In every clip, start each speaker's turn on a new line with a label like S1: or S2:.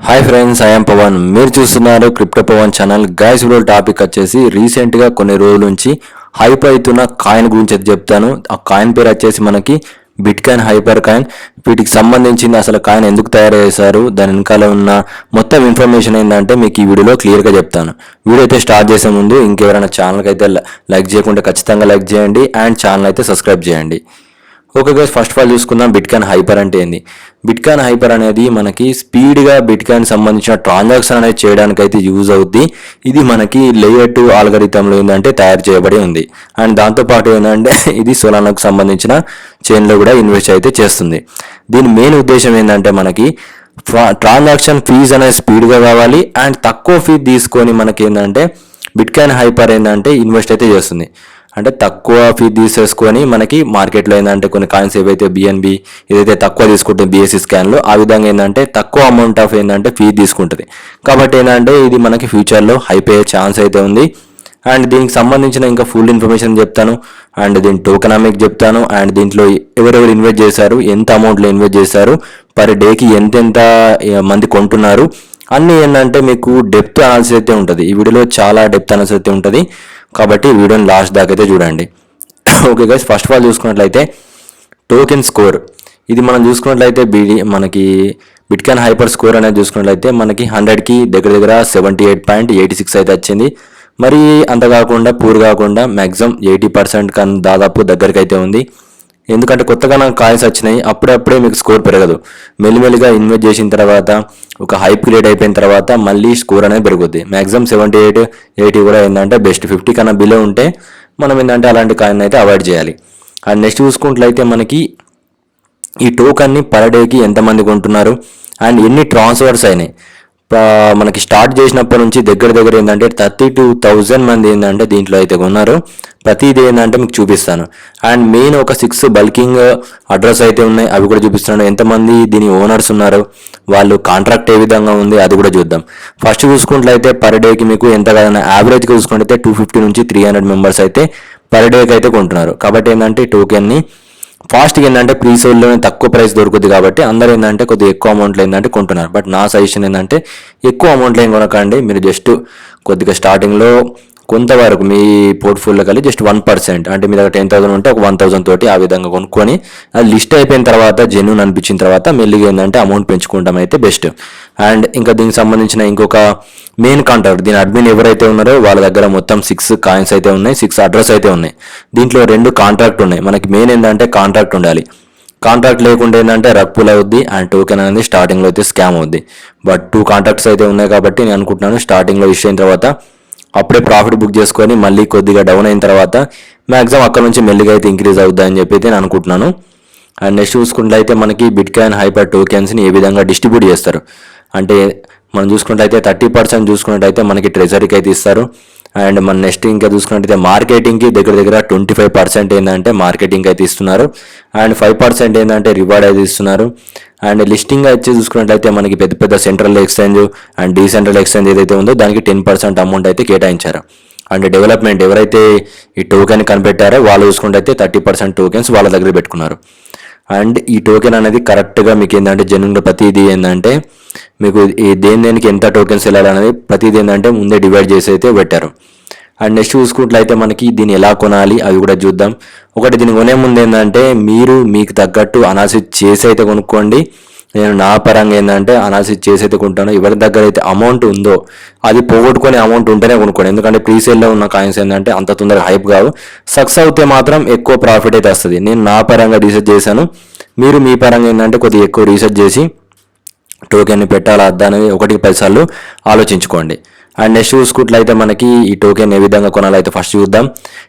S1: Hi friends I'm Pavan మీరు చూస్తున్నారు crypto Pavan channel guys video topic వచ్చేసి రీసెంట్గా కొన్ని రోజుల నుంచి హైప్ అవుతున్న కాయిన్ గురించి అయితే చెప్తాను. ఆ కాయిన్ పేరు వచ్చేసి మనకి బిట్ కాయిన్ హైపర్ కాయిన్ వీటికి సంబంధించింది అసలు కాయిన్ ఎందుకు తయారు చేశారు? దాని వెనకాల ఉన్న మొత్తం ఇన్ఫర్మేషన్ ఏంటంటే మీకు ఈ వీడియోలో క్లియర్గా చెప్తాను. వీడియో అయితే స్టార్ట్ చేసే ముందు ఇంకెవరైనా ఛానల్కి అయితే లైక్ చేయకుంటే ఖచ్చితంగా లైక్ చేయండి. అండ్ ఛానల్ అయితే సబ్స్క్రైబ్ చేయండి. Okay guys first of all చూసుకుందాం బిట్కాయిన్ హైపర్ అంటే ఏంది? బిట్కాయిన్ హైపర్ అనేది మనకి స్పీడ్గా బిట్కాయిన్ సంబంధించిన ట్రాన్సాక్షన్ అనేది చేయడానికి అయితే యూజ్ అవుద్ది. ఇది మనకి లేయర్ టూ ఆల్గరితంలో ఏంటంటే తయారు చేయబడి ఉంది. అండ్ దాంతోపాటు ఏంటంటే ఇది సోలానాకు సంబంధించిన చైన్లో కూడా ఇన్వెస్ట్ అయితే చేస్తుంది. దీని మెయిన్ ఉద్దేశం ఏంటంటే మనకి ట్రాన్సాక్షన్ ఫీజ్ అనేది స్పీడ్గా కావాలి. అండ్ తక్కువ ఫీ తీసుకొని మనకి ఏంటంటే బిట్కాయిన్ హైపర్ ఏంటంటే ఇన్వెస్ట్ అయితే చేస్తుంది. అంటే తక్కువ ఫీ తీసేసుకొని మనకి మార్కెట్లో ఏంటంటే కొన్ని కాయిన్స్ ఏవైతే బిఎన్బి ఏదైతే తక్కువ తీసుకుంటుంది బిఎస్సి స్కాన్లో ఆ విధంగా ఏంటంటే తక్కువ అమౌంట్ ఆఫ్ ఏంటంటే ఫీ తీసుకుంటుంది. కాబట్టి ఏంటంటే ఇది మనకి ఫ్యూచర్లో అయిపోయే ఛాన్స్ అయితే ఉంది. అండ్ దీనికి సంబంధించిన ఇంకా ఫుల్ ఇన్ఫర్మేషన్ చెప్తాను. అండ్ దీని టోకనామిక్ చెప్తాను. అండ్ దీంట్లో ఎవరెవరు ఇన్వెస్ట్ చేశారు ఎంత అమౌంట్లో ఇన్వెస్ట్ చేశారు పర్ డేకి ఎంతెంత మంది కొంటున్నారు అన్నీ ఏంటంటే మీకు డెప్త్ అనాలిసిస్ అయితే ఉంటుంది. ఈ వీడియోలో చాలా డెప్త్ అనాలిసిస్ అయితే ఉంటుంది. కాబట్టి వీడియోని లాస్ట్ దాకా అయితే చూడండి. Okay guys first of all చూసుకున్నట్లయితే టోకెన్ స్కోర్ ఇది మనం చూసుకున్నట్లయితే బిడి మనకి బిట్కాన్ హైపర్ స్కోర్ అనేది చూసుకున్నట్లయితే మనకి హండ్రెడ్కి దగ్గర దగ్గర seventy eight point eighty six అయితే వచ్చింది. మరి అంత కాకుండా పూర్ కాకుండా మ్యాక్సిమం ఎయిటీ పర్సెంట్ కన్నా దాదాపు దగ్గరకైతే అయితే ఉంది. ఎందుకంటే కొత్తగా నాకు కాయిన్స్ వచ్చినాయి అప్పుడప్పుడే మీకు స్కోర్ పెరగదు. మెల్లిమెల్లిగా ఇన్వెస్ట్ చేసిన తర్వాత ఒక హైప్ క్రియేట్ అయిపోయిన తర్వాత మళ్ళీ స్కోర్ అనేది పెరుగుద్ది. మ్యాక్సిమం సెవెంటీ ఎయిట్ ఎయిటీ కూడా ఏంటంటే బెస్ట్. ఫిఫ్టీ కన్నా బిలో ఉంటే మనం ఏంటంటే అలాంటి కాయిన్ అయితే అవాయిడ్ చేయాలి. అండ్ నెక్స్ట్ చూసుకున్నట్లయితే మనకి ఈ టోకన్ని పర్ డేకి ఎంతమంది కొంటున్నారు? అండ్ ఎన్ని ట్రాన్స్ఫర్స్ అయినాయి? మనకి స్టార్ట్ చేసినప్పటి నుంచి దగ్గర దగ్గర ఏంటంటే థర్టీ టూ థౌజండ్ మంది ఏంటంటే దీంట్లో అయితే కొన్నారు ప్రతిది ఏంటంటే మీకు చూపిస్తాను. అండ్ మెయిన్ ఒక సిక్స్ బల్కింగ్ అడ్రస్ అయితే ఉన్నాయి. అవి కూడా చూపిస్తున్నాను. ఎంతమంది దీని ఓనర్స్ ఉన్నారు? వాళ్ళు కాంట్రాక్ట్ ఏ విధంగా ఉంది? అది కూడా చూద్దాం. ఫస్ట్ చూసుకున్నట్లయితే పర్ డేకి మీకు ఎంత కాదన్నా యావరేజ్గా చూసుకుంటే టూ ఫిఫ్టీ నుంచి త్రీ హండ్రెడ్ మెంబర్స్ అయితే పర్ డేకి అయితే కొంటున్నారు. కాబట్టి ఏంటంటే టోకెన్ని ఫాస్ట్గా ఏంటంటే ప్రీ సేల్లోనే తక్కువ ప్రైస్ దొరుకుతుంది కాబట్టి అందరూ ఏంటంటే కొద్దిగా ఎక్కువ అమౌంట్లో ఏంటంటే కొంటున్నారు. బట్ నా సజెషన్ ఏంటంటే ఎక్కువ అమౌంట్లో ఏం కొనకండి. మీరు జస్ట్ కొద్దిగా స్టార్టింగ్లో కొంతవరకు మీ పోర్ట్ఫోలియో కలిసి జస్ట్ వన్ పర్సెంట్ అంటే మీ దగ్గర టెన్ థౌసండ్ ఉంటే ఒక వన్ థౌసండ్ తోటి ఆ విధంగా కొనుక్కొని అది లిస్ట్ అయిపోయిన తర్వాత జెన్యున్ అనిపించిన తర్వాత మెల్లిగా ఏంటంటే అమౌంట్ పెంచుకోవడం అయితే బెస్ట్ అండ్ ఇంకా దీనికి సంబంధించిన ఇంకొక మెయిన్ కాంట్రాక్ట్ దీని అడ్మిన్ ఎవరైతే ఉన్నారో వాళ్ళ దగ్గర మొత్తం సిక్స్ కాయిన్స్ అయితే ఉన్నాయి సిక్స్ అడ్రస్ అయితే ఉన్నాయి. దీంట్లో రెండు కాంట్రాక్ట్ ఉన్నాయి. మనకి మెయిన్ ఏంటంటే కాంట్రాక్ట్ ఉండాలి. కాంట్రాక్ట్ లేకుండా ఏంటంటే రక్పుల్ అవుద్ది అండ్ టోకెన్ అనేది స్టార్టింగ్లో అయితే స్కామ్ అవుద్ది. బట్ టూ కాంట్రాక్ట్స్ అయితే ఉన్నాయి కాబట్టి నేను అనుకుంటున్నాను స్టార్టింగ్లో ఇష్యూ అయిన తర్వాత అప్పుడే ప్రాఫిట్ బుక్ చేసుకొని మళ్ళీ కొద్దిగా డౌన్ అయిన తర్వాత మ్యాక్సిమం అక్కడ నుంచి మెల్లిగా అయితే ఇంక్రీజ్ అవుద్ది అని చెప్పి అయితే నేను అనుకుంటున్నాను. అండ్ నెక్స్ట్ అయితే మనకి బిట్ కాయిన్ హైపర్ టోకెన్స్ని ఏ విధంగా డిస్ట్రిబ్యూట్ చేస్తారు? అంటే మనం చూసుకున్నట్టయితే థర్టీ పర్సెంట్ చూసుకున్నట్టయితే మనకి ట్రెజరీకి అయితే ఇస్తారు. అండ్ మన నెక్స్ట్ ఇంకా చూసుకున్నట్టయితే మార్కెటింగ్కి దగ్గర దగ్గర ట్వంటీ ఫైవ్ పర్సెంట్ ఏంటంటే మార్కెటింగ్ అయితే ఇస్తున్నారు. అండ్ ఫైవ్ పర్సెంట్ ఏంటంటే రివార్డ్ అయితే ఇస్తున్నారు. అండ్ లిస్టింగ్ వచ్చి చూసుకున్నట్లయితే మనకి పెద్ద పెద్ద central exchange and decentral exchange ఏదైతే ఉందో దానికి టెన్ పర్సెంట్ అమౌంట్ అయితే కేటాయించారు. అండ్ డెవలప్మెంట్ ఎవరైతే ఈ టోకెన్ కనిపెట్టారో వాళ్ళు చూసుకుంటే థర్టీ పర్సెంట్ టోకెన్స్ వాళ్ళ దగ్గర పెట్టుకున్నారు. అండ్ ఈ టోకెన్ అనేది కరెక్ట్గా మీకు ఏంటంటే జెన్యున్గా ప్రతిదీ ఏంటంటే మీకు ఈ దేని దేనికి ఎంత టోకెన్స్ వెళ్ళాలనేది ప్రతిది ఏంటంటే ముందే డివైడ్ చేసి అయితే పెట్టారు. అండ్ నెక్స్ట్ చూసుకున్నట్లయితే మనకి దీన్ని ఎలా కొనాలి అవి కూడా చూద్దాం. ఒకటి దీన్ని కొనే ముందు ఏంటంటే మీరు మీకు తగ్గట్టు అనాలిసిస్ చేసి అయితే కొనుక్కోండి. నేను నా పరంగా ఏంటంటే అనాలిసిస్ చేసి అయితే కొంటాను. ఎవరి దగ్గర అయితే అమౌంట్ ఉందో అది పోగొట్టుకునే అమౌంట్ ఉంటేనే కొనుక్కోండి. ఎందుకంటే ప్రీసేల్లో ఉన్న కాయిన్స్ ఏంటంటే అంత తొందరగా హైప్ కావు. సక్సెస్ అవుతే మాత్రం ఎక్కువ ప్రాఫిట్ అయితే వస్తుంది. నేను నా పరంగా రీసెర్చ్ చేశాను. మీరు మీ పరంగా ఏంటంటే కొద్దిగా ఎక్కువ రీసెర్చ్ చేసి టోకెన్ పెట్టాలా వద్దా అనేది ఒకటికి పైసార్లు ఆలోచించుకోండి. అండ్ నెక్స్ట్ చూసుకున్నట్లయితే మనకి ఈ టోకెన్ ఏ విధంగా కొనాలైతే ఫస్ట్ చూద్దాం.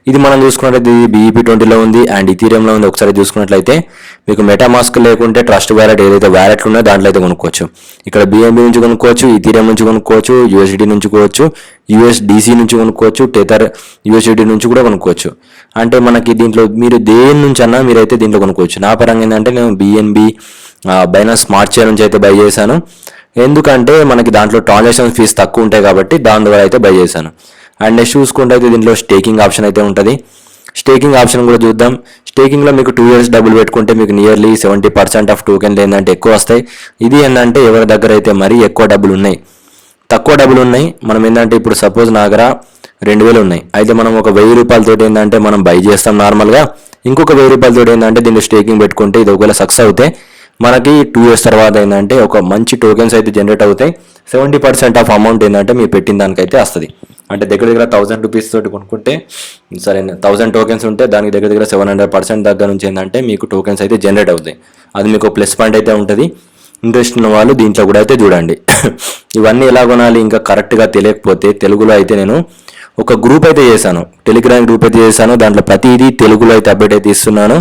S1: ఇది మనం చూసుకున్నట్లయితే ఇది బీఈపీ ట్వంటీలో ఉంది అండ్ ఇథీరియంలో ఉంది. ఒకసారి చూసుకున్నట్లయితే మీకు మెటామాస్క్ లేకుంటే ట్రస్ట్ వ్యాలెట్ ఏదైతే వ్యాలెట్లు ఉన్నాయో దాంట్లో అయితే కొనుక్కోవచ్చు. ఇక్కడ బీఎంబీ నుంచి కొనుక్కోవచ్చు ఇథీరియం నుంచి కొనుక్కోవచ్చు యూఎస్డి నుంచి కొనుక్కోవచ్చు యూఎస్డిసి నుంచి కొనుక్కోవచ్చు టెథర్ యూఎస్డి నుంచి కూడా కొనుక్కోవచ్చు. అంటే మనకి దీంట్లో మీరు దేని నుంచి అన్నా మీరైతే దీంట్లో కొనుక్కోవచ్చు. నా పరంగా ఏంటంటే నేను బిఎన్బి బైనా స్మార్ట్ చైర్ నుంచి అయితే బై చేశాను. ఎందుకంటే మనకి దాంట్లో ట్రాన్సాక్షన్ ఫీస్ తక్కువ ఉంటాయి కాబట్టి దాని ద్వారా అయితే బై చేశాను. అండ్ నెక్స్ట్ చూసుకుంటే అయితే దీంట్లో స్టేకింగ్ ఆప్షన్ అయితే ఉంటుంది. స్టేకింగ్ ఆప్షన్ కూడా చూద్దాం. స్టేకింగ్లో మీకు టూ ఇయర్స్ డబ్బులు పెట్టుకుంటే మీకు నియర్లీ సెవెంటీ పర్సెంట్ ఆఫ్ టోకెన్లు ఏంటంటే ఎక్కువ వస్తాయి. ఇది ఏంటంటే ఎవరి దగ్గర అయితే మరీ ఎక్కువ డబ్బులు ఉన్నాయి? తక్కువ డబ్బులు ఉన్నాయి. మనం ఏంటంటే ఇప్పుడు సపోజ్ నా దగ్గర రెండు వేలు ఉన్నాయి. అయితే మనం ఒక వెయ్యి రూపాయలతో ఏంటంటే మనం బై చేస్తాం నార్మల్గా ఇంకొక వెయ్యి రూపాయలతో ఏంటంటే దీన్ని స్టేకింగ్ పెట్టుకుంటే ఇది ఒకవేళ సక్సెస్ అవుతే మనకి టూ ఇయర్స్ తర్వాత ఏంటంటే ఒక మంచి టోకెన్స్ అయితే జనరేట్ అవుతాయి. సెవెంటీ పర్సెంట్ ఆఫ్ అమౌంట్ ఏంటంటే మీరు పెట్టిన దానికైతే వస్తుంది. అంటే దగ్గర దగ్గర థౌసండ్ రూపీస్ తోటి కొనుక్కుంటే సరే థౌసండ్ టోకెన్స్ ఉంటే దానికి దగ్గర దగ్గర సెవెన్ హండ్రెడ్ పర్సెంట్ దగ్గర నుంచి ఏంటంటే మీకు టోకెన్స్ అయితే జనరేట్ అవుతాయి. అది మీకు ప్లస్ పాయింట్ అయితే ఉంటుంది. ఇంట్రెస్ట్ ఉన్న వాళ్ళు దీంట్లో కూడా అయితే చూడండి. ఇవన్నీ ఎలా కొనాలి? ఇంకా కరెక్ట్గా తెలియకపోతే తెలుగులో అయితే నేను ఒక గ్రూప్ అయితే చేశాను. టెలిగ్రామ్ గ్రూప్ అయితే చేశాను. దాంట్లో ప్రతిదీ తెలుగులో అయితే అప్డేట్ అయితే ఇస్తున్నాను.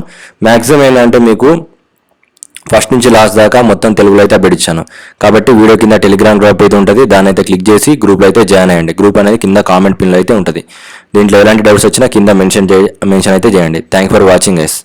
S1: మ్యాక్సిమం ఏంటంటే మీకు ఫస్ట్ నుంచి లాస్ట్ దాకా మొత్తం తెలుగులో అయితే అప్డేట్ ఇచ్చాను. కాబట్టి వీడియో కింద టెలిగ్రామ్ గ్రూప్ అయితే ఉంటుంది. దాన్ని అయితే క్లిక్ చేసి గ్రూప్లో అయితే జాయిన్ అయ్యండి. గ్రూప్ అనేది కింద కామెంట్ పిన్లో అయితే ఉంటుంది. దీంట్లో ఎలాంటి డౌట్స్ వచ్చినా కింద మెన్షన్ చే మెన్షన్ అయితే చేయండి. Thank for watching guys